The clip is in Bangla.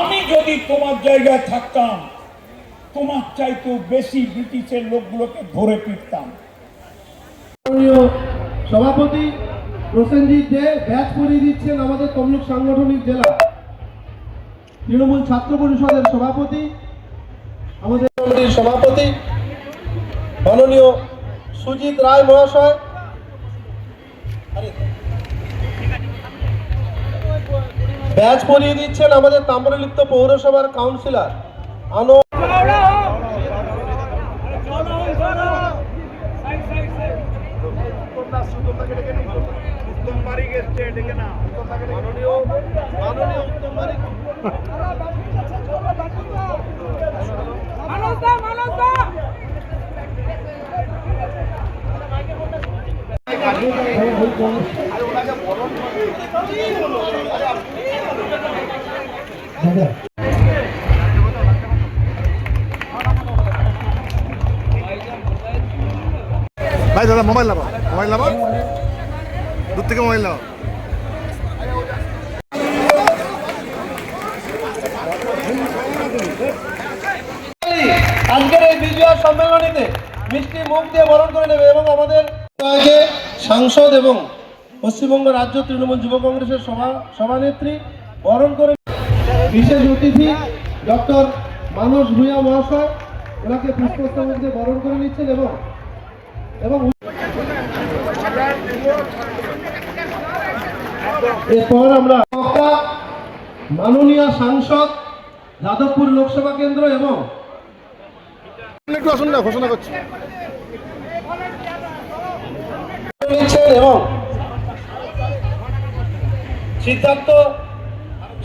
আমি যদি তোমার জায়গায় থাকতাম, তোমার চাইতেও বেশি ব্রিটিশের লোকগুলোকে ধরে পিটতাম সভাপতি প্রসেনজিৎ দে ব্যাচ পরিয়ে দিচ্ছেন আমাদের তমলুক সাংগঠনিক জেলা। তৃণমূল ছাত্র পরিষদের সভাপতি, আমাদের কমিটির সভাপতি, মাননীয় সুজিত রায় মহাশয়। ব্যাচ পরিয়ে দিচ্ছেন আমাদের তাম্রলিপ্ত পৌরসভার কাউন্সিলর। মানসদা মানসদা ভাই দাদা, মোবাইল নাও মোবাইল নাও দূর থেকে মোবাইল নাও আজকের এই বিজয় সম্মেলনীতে মিষ্টি মুখ দিয়ে বরণ করে নেবে এবং আমাদের সাংসদ এবং পশ্চিমবঙ্গ রাজ্য তৃণমূল যুব কংগ্রেসের সভা সভানেত্রী বরণ করে বিশেষ অতিথি ডক্টর মানস ভূঁইয়া মহাশয়, ওনাকে পুষ্পস্তবক দিয়ে বরণ করে নিচ্ছেন এবং এরপর আমরা বক্তা, মাননীয় সাংসদ, যাদবপুর লোকসভা কেন্দ্র এবং একটু এবং সিদ্ধার্থ